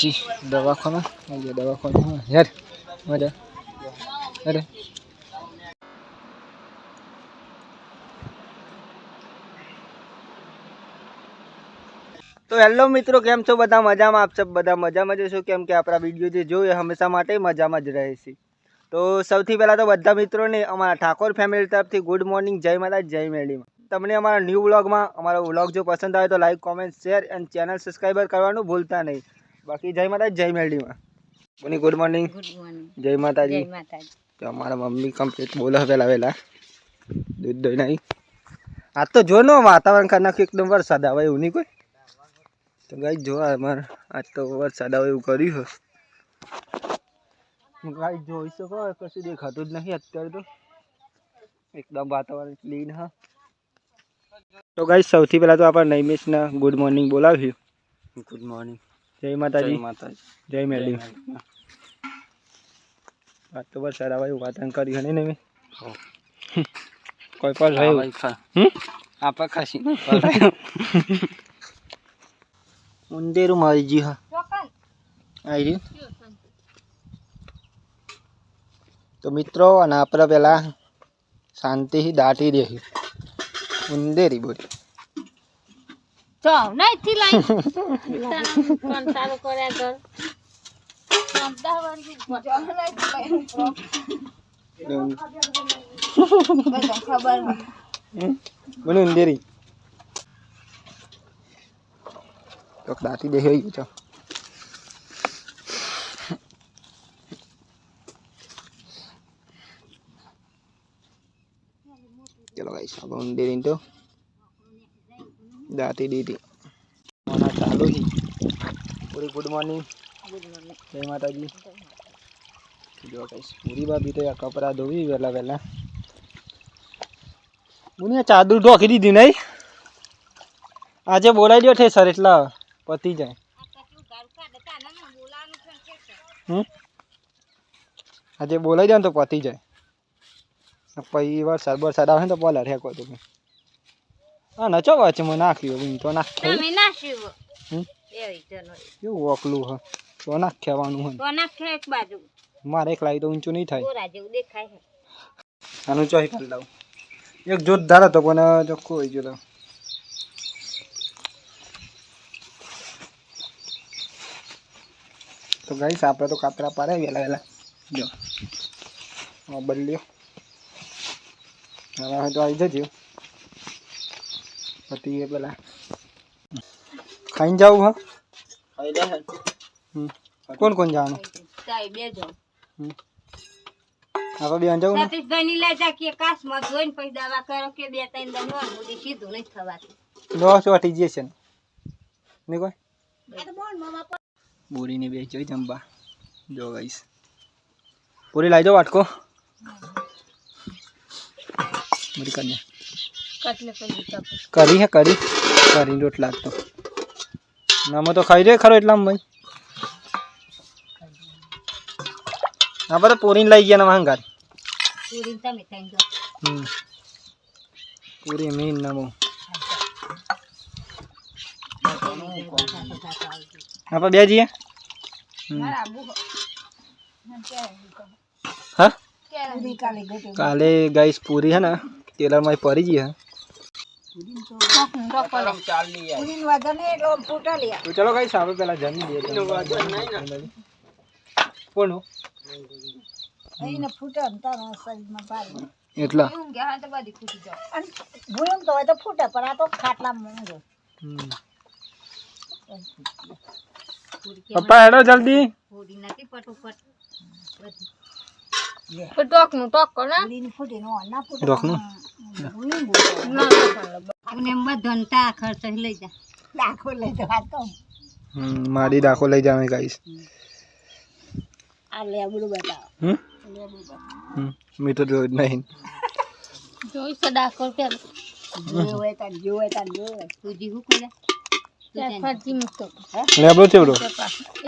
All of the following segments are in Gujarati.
છીએ દવાખાના. અહીંયા દવાખાના. હા, યાર. મજા અરે. તો હેલો મિત્રો, કેમ છો? બધા મજામાં? આપ સબ બધા મજામાં જ છો કેમ કે આપણા વીડિયો જે જોઈએ હંમેશા માટે મજામાં જ રહે છે. તો સૌથી પહેલાં તો બધા મિત્રોને અમારા ઠાકોર ફેમિલી તરફથી ગુડ મોર્નિંગ જય માતા જય મેળીમાં તમને અમારા ન્યૂ વ્લોગમાં અમારો વ્લોગ જો પસંદ આવે તો like comment share and channel subscriber કરવાનું ભૂલતા નહીં. બાકી જય માતાજી જય મેળીમાં બોની ગુડ મોર્નિંગ. જય માતાજી. જય માતાજી. તો અમારા મમ્મી કમ્પ્લીટ બોલે પહેલા વહેલા. દૂધ દોઈ નહીં આજ તો જો નો વાતાવરણ નાખ્યું એકદમ વરસાદ આવે એવું નહીં કોઈ. તો ગાઈ જો અમારે આજ તો વરસાદ આવે એવું કર્યું છે. ગાઈ જોઈ શકો કશું દેખાતું જ નહીં અત્યારે તો. એકદમ વાતાવરણ ક્લીન હા તો ગાઈ સૌથી પહેલાં તો આપણે નૈમિષના ગુડ મોર્નિંગ બોલાવ્યું. Good morning. જય માતાજી. માતાજી. જય મેલી વાત તો બસ આવે એવું વાતાવરણ કરી હને ને કોઈ પણ રહ્યું? આપણે ખાસી ઉંદેરું મારી જી હા. આવી રહ્યું? તો મિત્રો અને આપણે પેલા શાંતિથી દાટી રહી ઉંદેરી બોલી. ચો નહીં લાઈ તારું કર્યા કર બોલી તો ગયું છો ચલો ગાઈસ આપણે ઉંદેરી તો દાટી દીધી. મોના ચાલુ છે. પૂરી ગુડ મોર્નિંગ. જય માતાજી. જો ગાઈસ પૂરી ભાભી તો કપડાં ધોવી વહેલા વહેલા. મને આ ચાદર ઢોકી દીધી નહીં. આજે બોલાવી દો ઠે સર એટલા પતી જાય. આજે બોલાવી દો ને તો પતી જાય. પછી વરસાદ વરસાદ આવે ને તો બોલા ઠેકો તો હા ચો વચ્ચે મને નાખ્યો હું તો નાખ્યા તમે નાખ્યું એવી ઓકલું હ તો નાખ્યાવાનું હે તો નાખે એક બાજુ મારે એક લાવી તો ઊંચું નહીં થાય ગોરા જેવું દેખાય આનું ચોઈ કરી દઉં એક જોરદાર હતો પણ ચોખ્ખું હોય ગયો તો ગાઈસ આપણે તો કાતરા પાડે વહેલા વહેલા જો બદલ્યો હવે તો આવી જજો પતી એ પેલા. ખાઈને જાવું હા. ખાઈ લે. હમ. કોણ કોણ જવાનું? ચાય બેજો હમ. આપણે બે જવું ને. સતીશભાઈ ની લઈ જા કે કાશમાં જોઈને પછી દવા કરો કે બે ત્રણ દમ નો સુધી સીધું નહીં થવાતું. દસ વાટી જઈએ છે ને. કોઈ? બોરીને બે જોઈ જમવા. જો ગઈશ પૂરી લાવી દો વાટકો. પૂરી કરી કરી હે કરી. કરીને રોટલા તો. નામાં તો ખાઈ રે ખરો એટલામાં ભાઈ. આપણે બધા પૂરીને લઈ ગયા ને વાંગાર પૂરી મીન નામો આપણે બે જઈએ હા કાલે ગાઈસ પૂરી હે ને ટેલરમાં પરી ગઈ હે. તો ચલો ગાઈસ આપણે પેલા જમી લઈએ. કોણ એટલા? હમ. પપ્પા હેડો જલ્દી. નથી ફટોફટ ટોકનું ટોક કરો ને ખર્ચ લઈ જા. મારી દાખો લઈ જાવ ગાઈસ આ લેબડું બતાવો. હમ? તો જોયું નહીં. જોઈ તો ડાકો પેલ તુજી હું મૂકતો લેબડો છે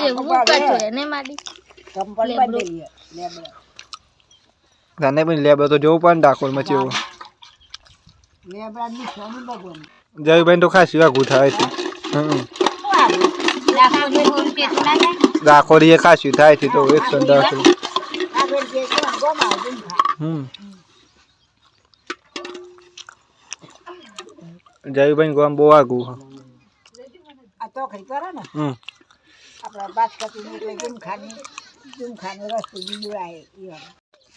એવું કચોરે ને માડી તને પણ લેબડો તો જોવું પણ ડાકોરમાં એવું જયુભાઈ તો ખાસ આઘું થાય છે. તો રાખોડી એ ખાસી થાય છે તો એકસો દસ હમ. જયભાઈ ગામ બહુ આગું વાળું.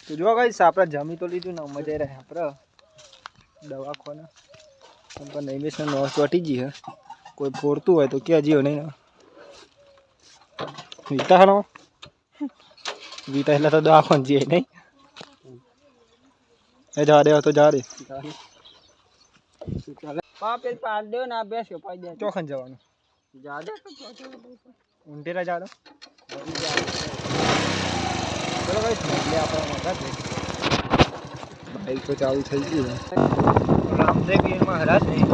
તો જો કઈ આપણે જમી તો લીધું ને મજા રહે આપણે. દવાખાને. પણ નૈમેશને નોસ ચોટી ગઈ હે. કોઈ ફોડતું હોય તો ક્યાં જીવ નહીં. વીતા હનો વીતા એટલે તો દવાખોન જઈએ નહીં એ જા દે તો જા દે. પાપેલ પાડ દો ના બેસ્યો પાઈ દે. ચોખન જવાનું. જા દે ઊંટેરા જા દો કઈ એટલે આપણે બાઈક તો ચાલુ થઈ ગયું રામદેવ ગીરમાં હરાજ. નહીં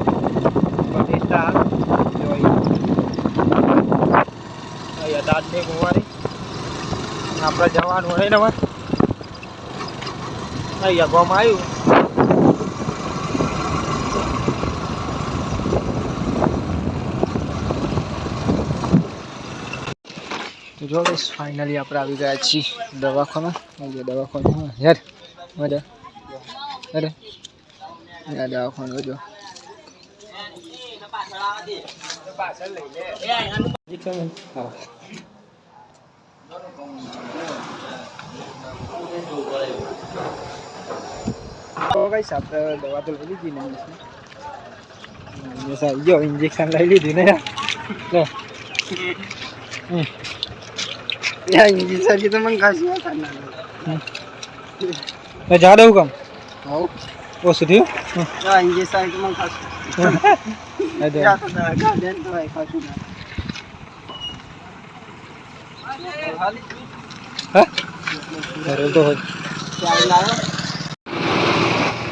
દાંતને કુંવારી. આપણે જવાનું હોય ને હવે. અહીંયા ગોમ આવ્યું. જો બસ ફાઇનલી આપણે આવી ગયા છીએ દવાખાના. અહીંયા દવાખાના યાર મજા. અરે આ દવાખાનું જો. હા તો guys, આપણે દવા તો લઈ લીધી ને બસ આવી ગયો ઇન્જેક્શન લઈ લીધું ને લે. જા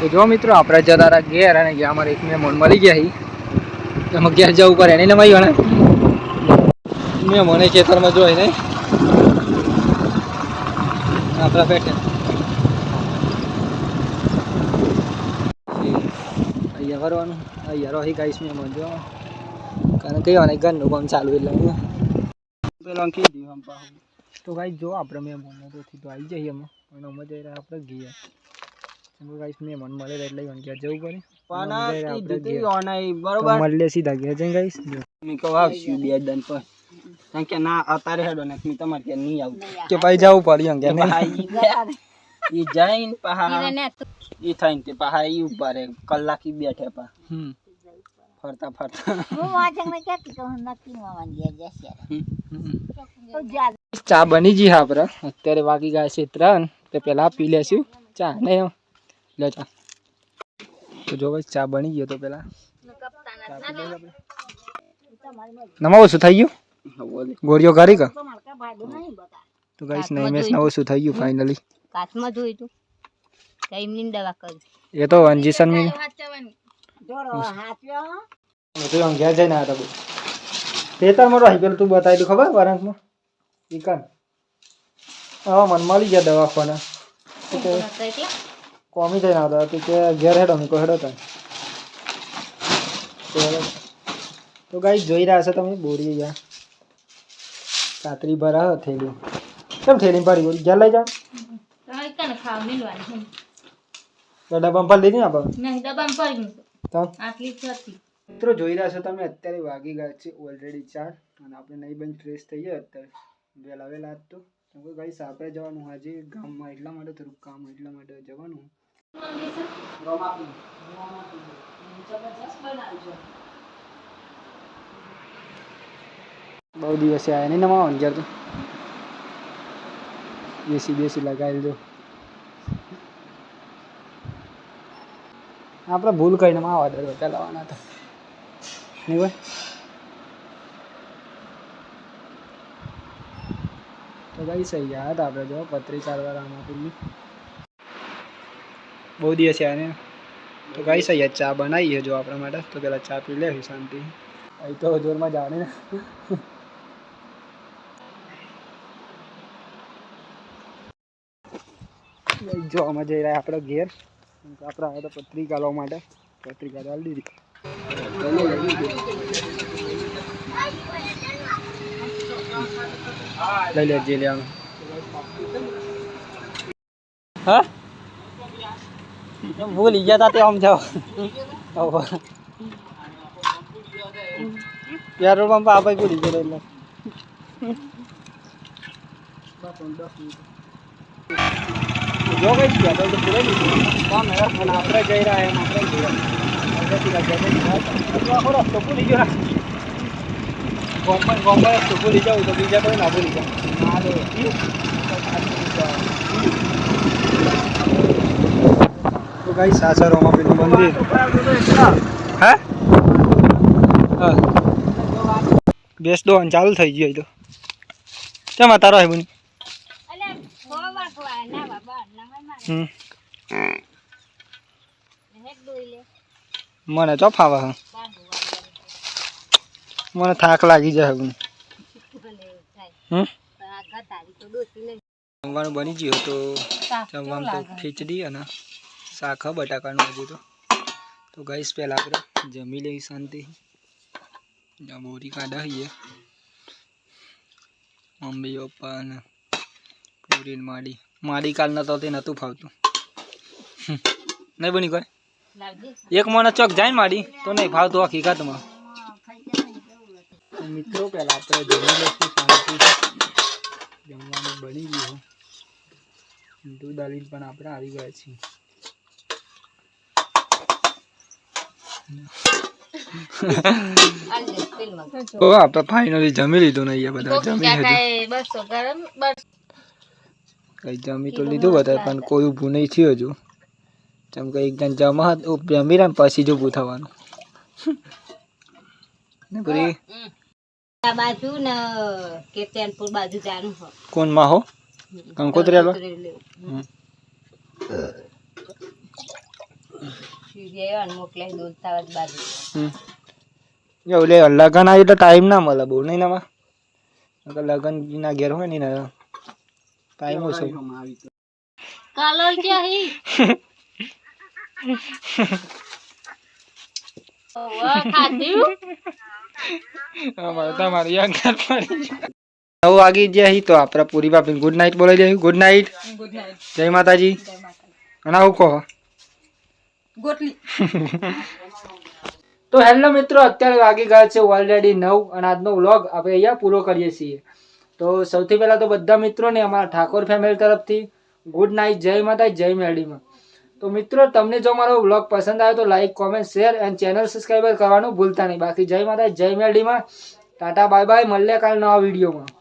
તો મિત્રો આપણે જતા હતા ઘેર અને ગયા અમારે એક મહેમાન મળી ગયા હી ઘેર જવું પડે એને મળી ગણે મેં મને ખેતરમાં જોઈ નહીં આપણા બેઠે. અહીંયા ફરવાનું. અહીંયા રોહી ગાઈશ મેં જો. કારણ કે અને ઘરનું કામ ચાલુ એટલે પેલો કીધું આમ પાછું. તો ગાઈ જો આપણે મહેમાન તો તો આવી જઈએ અમે. પણ અમે જઈ રહ્યા આપણે મહેમાન મળે એટલે ઘેર જવું પડે. બરોબર? મળીએ સીધા ઘેર જઈને મેં કહું આવશું બે દન પર. કારણ કે ના અત્યારે હેડો ને તમે તમારે ત્યાં નહીં આવું. કે ભાઈ જવું પડ્યું કે પાહા ઈ જઈને પહા તો. ઈ થઈને તે પહા ઈ ઉપર કલાક ઈ બેઠે પા. હમ. ફરતા ફરતા. ચા બની ગઈ હા આપણે અત્યારે વાગી ગયા છે ત્રણ. તો પેલા પી લેશું. ચા ને લે ચા. તો જો ભાઈ ચા બની ગયો તો પેલા. નમાવો ઓછું થઈ ગયું? ગોળીઓ કરી કા? તો ગાઈસ નહીં મેં ઓછું થઈ ગયું ફાઇનલી કાચમાં જોઈ તું. કઈ એમની દવા કરી. એ તો અંજીસન મી તો આમ ઘેર જઈને આવ્યા હતા ખેતરમાં રહી પેલું તું બતાવી દઉં ખબર? વરંગમાં ઈકન. હા મન મળી ગયા દવાખાના તો કોમી થઈ જઈને આવતા તો કે ઘેર હેડો મીકો હેડો તા તો ગાઈ જોઈ રહ્યા છો તમે બોરી ગયા. કાતરી ભરા થેલી કેમ થેલી ભરી ગયું ઘેર લઈ જાઓ તો ડબ્બામાં ભરી ને આપણે નહીં ડબ્બામાં પડી ગયું તો આટલી હતી મિત્રો જોઈ રહ્યા છો તમે અત્યારે વાગી ગયા છે ઓલરેડી ચાર અને આપણે નહીં બંધ ફ્રેશ થઈ ગયા અત્યારે વહેલા વહેલા આજ તો કેમ કે ભાઈ સાપરે જવાનું આજે ગામમાં એટલા માટે થોડુંક કામ એટલા માટે જવાનું બહુ દિવસે આવ્યા નહીં નવા અંજાર તો. બેસી બેસી લગાવી દો આપણે ભૂલ કરીને માવા દરવા લાવવાના હતા. નહીં ભાઈ તો કઈ સહી ગયા હતા આપણે જો પત્રી ચાલવા રામાપુરની. બહુ દિવસ આવ્યા ને તો કઈ સહી ચા બનાવીએ જો આપણા માટે. તો પેલા ચા પી લે, શાંતિ. અહીં તો જોરમાં જાણે ને. જો અમે જઈ રહ્યા આપણે ઘેર. આપણે આવ્યા તો પત્રિકા લાવવા માટે. પત્રિકા તો આલી દીધી. લઈ લે, જે હા? ભૂલી ગયા તા તે આમ જાઓ પેટ્રોલ પંપ આપણે ભૂલી ગયો એટલે. જો કઈ પેટ્રોલ તો પૂરે કામ આપણે જઈ રહ્યા એમ આપણે આખો રસ્તો ગયો ગોમ્બા ગોમ્બા રસ્તો જાઉં તો બીજા કોઈ ના ભૂલી જાય. તો કઈ સાસરોમાં પેલું મંદિર. હે? હા. બેસ દો ચાલુ થઈ ગયો તો. કેમ તારો હે બની અલ્યા છ વાગવા ના બાબા ના માર હમ હેડ દોઈ લે મને તો ફાવે હે. મને થાક લાગી જાય નહીં જમવાનું બની ગયું તો જમવાનું તો ખીચડી અને શાક બટાકાનું હજુ તો. તો ગઈશ પહેલાં આપણે જમી લઈએ શાંતિ. બોરી કાઢા હઈએ. મમ્મી, પપ્પા અને પૂરી માડી. માડી કાલ નતો તે નતું ફાવતું. નહીં બની કોઈ? એક મને ચોક જાય ને માડી તો નહીં ફાવતું હકીકતમાં તો. મિત્રો પહેલા આપણે જમી લઈશું શાંતિ જમવાનું બની ગયું. દૂધ આવી પણ આપણે આવી ગયા છીએ. આપણે ફાઇનલી જમી લીધું ને અહીંયા બધા જમી લીધું બસો ગરમ બસ કઈ જમી તો લીધું બધા પણ કોઈ ઊભું નહીં થયું હજુ. જેમ કે એકદમ જમા હતો જમી રહ્યા પછી જ ઊભું થવાનું. ને પૂરી બાજુ ને કેતનપુર બાજુ જાનું હો કોણમાં હો? કંકોત્રી આલવા? હમ. સીધે મોકલે દોલતાવત બાજુ. હમ. લે લગન આવી તો ટાઈમ ના મળે બહુ નહીં નામાં લગન ના ઘેર હોય ને ટાઈમ ઓછો કલર ક્યાં હી? તમારી આગળ પડી. નવ વાગી ગયા હી તો આપણા પૂરી બાપી ગુડ નાઇટ બોલાઈ જાય ગુડ નાઇટ જય માતાજી. અને આવું કહો. તો હેલો મિત્રો અત્યારે વાગી ગયા છે ઓલરેડી નવ અને આજનો વ્લોગ આપણે અહીંયા પૂરો કરીએ છીએ. તો સૌથી પહેલાં તો બધા મિત્રોને અમારા ઠાકોર ફેમિલી તરફથી ગુડ નાઇટ જય માતા જય મેળીમાં તો મિત્રો, તમને જો મારો વ્લોગ પસંદ આવ્યો તો like comment share and channel subscriber કરવાનું ભૂલતા નહીં. બાકી જય માતા જય મેળીમાં ટાટા બાય બાય મળીએ કાલ નવા વિડીયોમાં